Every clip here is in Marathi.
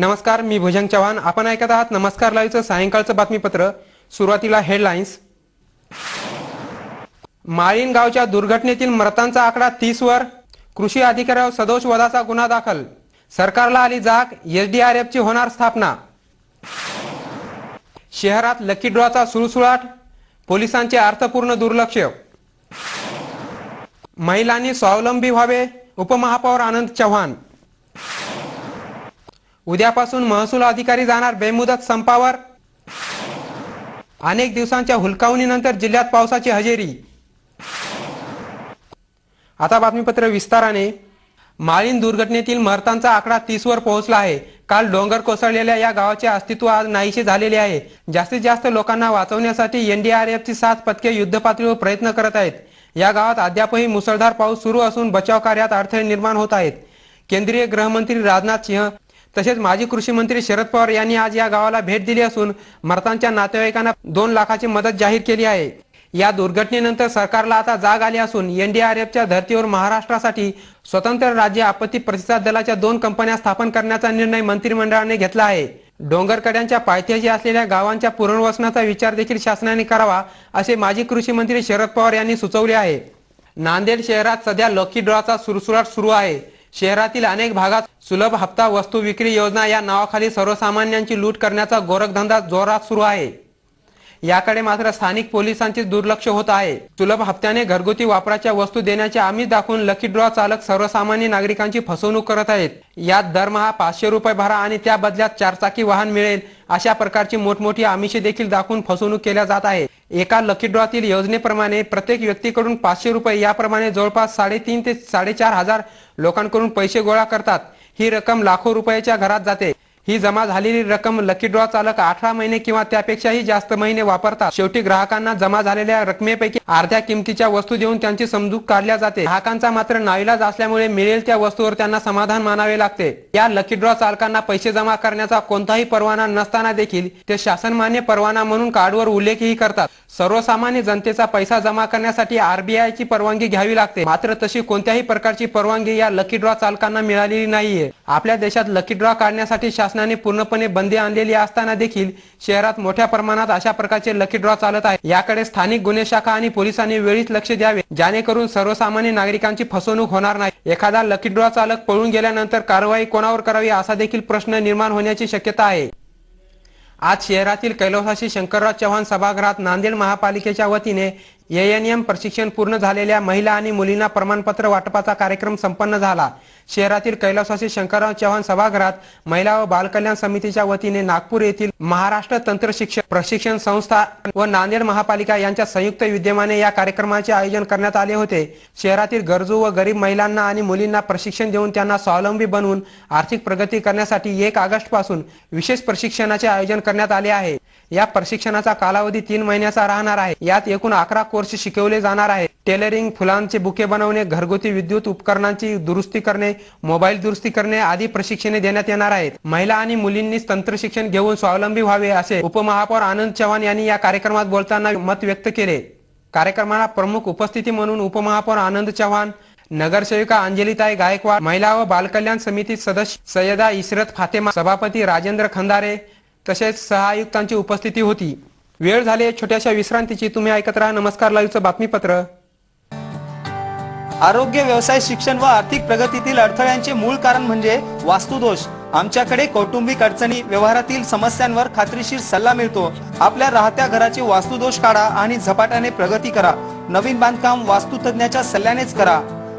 नमस्कार मी भुजंग चव्हाण. आपण ऐकत आहात नमस्कार लाईव्हचं सायंकाळचं बातमीपत्र. सुरुवातीला हेडलाईन्स माळीन गावच्या दुर्घटनेतील मृतांचा आकडा तीस वर कृषी अधिकाऱ्यावर सदोष वधाचा गुन्हा दाखल. सरकारला आली जाग एसडीआरएफची होणार स्थापना. शहरात लकी ड्रॉचा सुळसुळाट. पोलिसांचे अर्थपूर्ण दुर्लक्ष. महिलांनी स्वावलंबी व्हावे उपमहापौर आनंद चव्हाण. उद्यापासून महसूल अधिकारी जाणार बेमुदत संपावर. अनेक दिवसांच्या हुलकावणीनंतर जिल्ह्यात पावसाची हजेरी. आता बातमीपत्र विस्ताराने. माळीन दुर्घटनेतील मरतांचा आकडा तीस वर पोहोचला आहे. काल डोंगर कोसळलेल्या या गावाचे अस्तित्व आज नाहीसे झालेले आहे. जास्तीत जास्त लोकांना वाचवण्यासाठी एनडीआरएफची सात पथके युद्धपातळीवर प्रयत्न करत आहेत. या गावात अद्यापही मुसळधार पाऊस सुरू असून बचाव कार्यात अडथळे निर्माण होत आहेत. केंद्रीय गृहमंत्री राजनाथ सिंह तसेच माजी कृषी मंत्री शरद पवार यांनी आज या गावाला भेट दिली असून मृतांच्या नातेवाईकांना दोन लाखाची मदत जाहीर केली आहे. या दुर्घटनेनंतर सरकारला आता जाग आली असून एनडीआरएफच्या धर्तीवर महाराष्ट्रासाठी स्वतंत्र राज्य आपत्ती प्रतिसाद दलाच्या दोन कंपन्या स्थापन करण्याचा निर्णय मंत्रिमंडळाने घेतला आहे. डोंगरकड्यांच्या पायथ्याशी असलेल्या गावांच्या पुनर्वसनाचा विचार देखील शासनाने करावा असे माजी कृषी मंत्री शरद पवार यांनी सुचवले आहे. नांदेड शहरात सध्या लकी ड्रॉचा सुरसुराट सुरू आहे. शहरातील अनेक भागात सुलभ हप्ता वस्तू विक्री योजना या नावाखाली सर्वसामान्यांची लूट करण्याचा गोरखधंदा जोरात सुरू आहे. याकडे मात्र स्थानिक पोलिसांचे दुर्लक्ष होत आहे. सुलभ हप्त्याने घरगुती वापराच्या वस्तू देण्याचे आम्ही दाखवून लकी ड्रॉ चालक सर्वसामान्य नागरिकांची फसवणूक करत आहेत. यात दरमहा पाचशे रुपये भरा आणि त्या बदल्यात चारचाकी वाहन मिळेल अशा प्रकारची मोठमोठी आमिषे देखील दाखवून फसवणूक केल्या जात आहे एका लकी ड्रॉतील योजनेप्रमाणे प्रत्येक व्यक्तीकडून पाचशे रुपये याप्रमाणे जवळपास साडेतीन ते साडेचार हजार लोकांकडून पैसे गोळा करतात. ही रक्कम लाखो रुपयाच्या घरात जाते. ही जमा झालेली रक्कम लकी ड्रॉ चालक अठरा महिने किंवा त्यापेक्षाही जास्त महिने वापरतात. शेवटी ग्राहकांना जमा झालेल्या रकमेपैकी अर्ध्या किमतीच्या वस्तू देऊन त्यांची समजूत काढल्या जाते. ग्राहकांचा मात्र नाईलाज असल्यामुळे मिळेल त्या वस्तूवर त्यांना समाधान मानावे लागते. या लकी ड्रॉ चालकांना पैसे जमा करण्याचा कोणताही परवाना नसताना देखील ते शासनमान्य परवाना म्हणून कार्डवर उल्लेखही करतात. सर्वसामान्य जनतेचा पैसा जमा करण्यासाठी आरबीआय ची परवानगी घ्यावी लागते. मात्र तशी कोणत्याही प्रकारची परवानगी या लकी ड्रॉ चालकांना मिळालेली नाहीये. आपल्या देशात लकी ड्रॉ काढण्यासाठी शासन शासनाने पूर्णपणे बंदी आणलेली असताना देखील शहरात मोठ्या प्रमाणात अशा प्रकारचे लकी ड्रॉ चालत आहे. याकडे स्थानिक गुन्हे शाखा आणि पोलिसांनी वेळीच लक्ष द्यावे जेणेकरून सर्वसामान्य नागरिकांची फसवणूक होणार नाही. एखादा लकी ड्रॉ चालक पळून गेल्यानंतर कारवाई कोणावर करावी असा देखील प्रश्न निर्माण होण्याची शक्यता आहे. आज शहरातील कैलासाशी शंकरराव चव्हाण सभागृहात नांदेड महापालिकेच्या वतीने एएनएम प्रशिक्षण पूर्ण झालेल्या महिला आणि मुलींना प्रमाणपत्र वाटपाचा कार्यक्रम संपन्न झाला. शहरातील कैलासवासी शंकरराव चव्हाण सभागृहात महिला व बालकल्याण समितीच्या वतीने नागपूर येथील महाराष्ट्र तंत्र शिक्षण प्रशिक्षण संस्था व नांदेड महापालिका यांच्या संयुक्त विद्यमाने या कार्यक्रमाचे आयोजन करण्यात आले होते. शहरातील गरजू व गरीब महिलांना आणि मुलींना प्रशिक्षण देऊन त्यांना स्वावलंबी बनवून आर्थिक प्रगती करण्यासाठी एक ऑगस्टपासून विशेष प्रशिक्षणाचे आयोजन करण्यात आले आहे. या प्रशिक्षणाचा कालावधी तीन महिन्याचा राहणार आहे. यात एकूण अकरा कोर्स शिकवले जाणार आहे टेलरिंग फुलांचे बुके बनवणे घरगुती विद्युत उपकरणांची दुरुस्ती करणे मोबाईल दुरुस्ती करणे आदी प्रशिक्षणे देण्यात येणार आहेत. महिला आणि मुलींनी तंत्र शिक्षण घेऊन स्वावलंबी व्हावे असे उपमहापौर आनंद चव्हाण यांनी या कार्यक्रमात बोलताना मत व्यक्त केले. कार्यक्रमाला प्रमुख उपस्थिती म्हणून उपमहापौर आनंद चव्हाण नगरसेविका अंजलीताई गायकवाड महिला व बालकल्याण समिती सदस्य सय्यदा इशरत फातेमा सभापती राजेंद्र खंदारे तसेच सहायुक्तांची उपस्थिती होती. वेळ झाली छोट्याशा विश्रांतीची. तुम्ही ऐकत राहा नमस्कार लाईव्हचं बातमीपत्र. आरोग्य व्यवसाय शिक्षण व आर्थिक प्रगतीतील अडथळ्यांचे मूळ कारण म्हणजे वास्तुदोष. आमच्याकडे कौटुंबिक अडचणी व्यवहारातील समस्यांवर खात्रीशीर सल्ला मिळतो. आपल्या राहत्या घराचे वास्तुदोष काढा आणि झपाट्याने प्रगती करा. नवीन बांधकाम वास्तुतज्ञाच्या सल्ल्यानेच करा.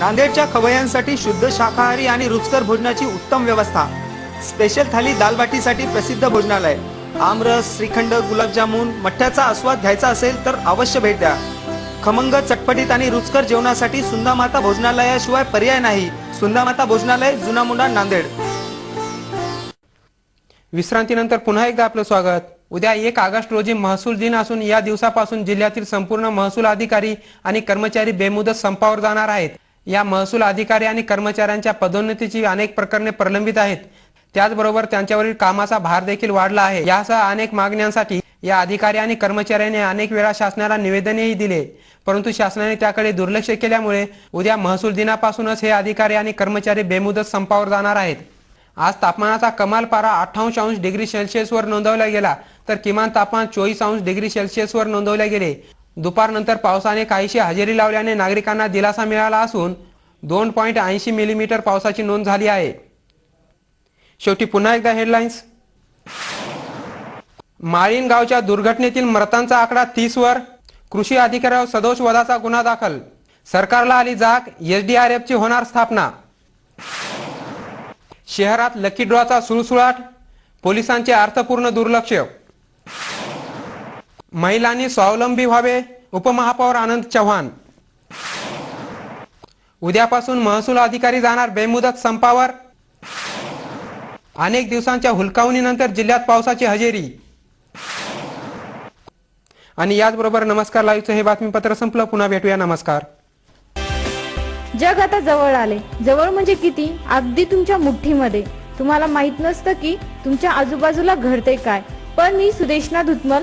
नांदेडच्या खवय्यांसाठी शुद्ध शाकाहारी आणि रुचकर भोजनाची उत्तम व्यवस्था. स्पेशल थाली दालबाटीसाठी प्रसिद्ध भोजनालय. आमरस श्रीखंड गुलाबजामुन मठ्ठ्याचा आस्वाद घ्यायचा असेल तर अवश्य भेट द्या. खमंग चटपटीत आणि रुचकर जेवणासाठी सुंदामाता भोजनालयाशिवाय पर्याय नाही. सुंदामाता भोजनालय जुना मुंडा नांदेड. विश्रांतीनंतर पुन्हा एकदा आपलं स्वागत. उद्या एक ऑगस्ट रोजी महसूल दिन असून या दिवसापासून जिल्ह्यातील संपूर्ण महसूल अधिकारी आणि कर्मचारी बेमुदत संपावर जाणार आहेत. या महसूल अधिकारी आणि कर्मचाऱ्यांच्या पदोन्नतीची अनेक प्रकरणे प्रलंबित आहेत. त्याचबरोबर त्यांच्यावरील कामाचा भार देखील वाढला आहे. यासह अनेक मागण्यांसाठी या अधिकारी आणि कर्मचाऱ्यांनी अनेक वेळा शासनाला निवेदनही दिले. परंतु शासनाने त्याकडे दुर्लक्ष केल्यामुळे उद्या महसूल दिनापासूनच हे अधिकारी आणि कर्मचारी बेमुदत संपावर जाणार आहेत. आज तापमानाचा कमाल पारा अठ्ठावन्न अंश डिग्री सेल्सिअसवर नोंदवला गेला तर किमान तापमान चोवीस अंश डिग्री सेल्सिअसवर नोंदवले गेले. दुपारनंतर पावसाने काहीशी हजेरी लावल्याने नागरिकांना दिलासा मिळाला असून दोन पॉईंट ऐंशी मिलीमीटर पावसाची नोंद झाली आहे. शेवटी पुन्हा एकदा हेडलाईन्स माळीन गावच्या दुर्घटनेतील मृतांचा आकडा तीस वर. कृषी अधिकाऱ्यावर सदोष वधाचा गुन्हा दाखल. सरकारला आली जाग एसडीआरएफची होणार स्थापना. शहरात लकी ड्रॉचा सुळसुळाट. पोलिसांचे अर्थपूर्ण दुर्लक्ष. महिलांनी स्वावलंबी व्हावे उपमहापौर आनंद चव्हाण. उद्यापासून महसूल अधिकारी जाणार बेमुदत संपावर. अनेक दिवसांच्या हुलकावणीनंतर जिल्ह्यात पावसाची हजेरी. आणि याचबरोबर नमस्कार लाईव्हचं हे बातमीपत्र संपलं. पुन्हा भेटूया. नमस्कार. जग आता जवळ आले. जवळ म्हणजे किती? अगदी तुमच्या मुठ्ठीमध्ये. तुम्हाला माहीत नसतं की तुमच्या आजूबाजूला घडते काय. पण मी सुदेशना धुतमल